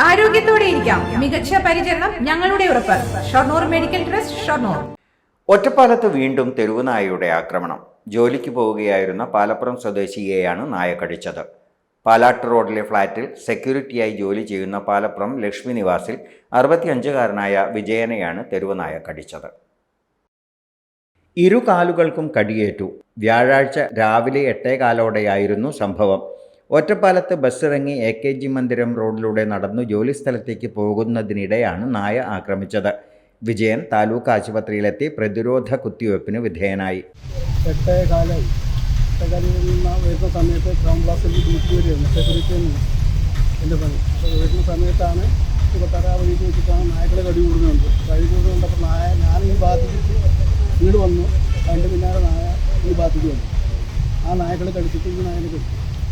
ആരോഗ്യത്തോടെ ഇരിക്കാം. മികച്ച പരിചരണം ഞങ്ങളുടെ ഉറപ്പ്. Shoranur medical trust Shoranur. ഒറ്റപ്പാലത്ത് വീണ്ടും തെരുവ് നായയുടെ ആക്രമണം. ജോലിക്ക് പോവുകയായിരുന്ന പാലപ്പുറം സ്വദേശിയെയാണ് നായ കടിച്ചത്. പാലാട്ട് റോഡിലെ ഫ്ളാറ്റിൽ സെക്യൂരിറ്റിയായി ജോലി ചെയ്യുന്ന പാലപ്പുറം ലക്ഷ്മി നിവാസിൽ അറുപത്തിയഞ്ചുകാരനായ വിജയനെയാണ് തെരുവ് നായ കടിച്ചത്. ഇരു കാലുകൾക്കും കടിയേറ്റു. വ്യാഴാഴ്ച രാവിലെ എട്ടേകാലോടെയായിരുന്നു സംഭവം. ഒറ്റപ്പാലത്ത് ബസ്സിറങ്ങി എ കെ ജി മന്ദിരം റോഡിലൂടെ നടന്നു ജോലിസ്ഥലത്തേക്ക് പോകുന്നതിനിടെയാണ് നായ ആക്രമിച്ചത്. വിജയൻ താലൂക്ക് ആശുപത്രിയിലെത്തി പ്രതിരോധ കുത്തിവയ്പ്പിന് വിധേയനായി. സെക്യൂരിറ്റി സമയത്താണ് നായ ഇങ്ങോട്ട് വന്നു. അതിന്റെ പിന്നാലെ നായ ഈ ആ നായകളെ കടിച്ചിട്ട് ഈ നായനെ